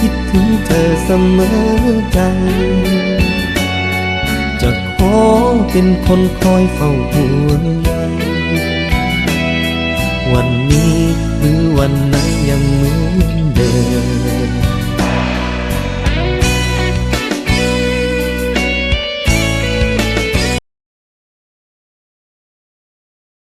คิดถึงเธอเสมอใจจะขอเป็นคนคอยเฝ้าห่วงใยวันนี้หรือวันไหนยังเหมือน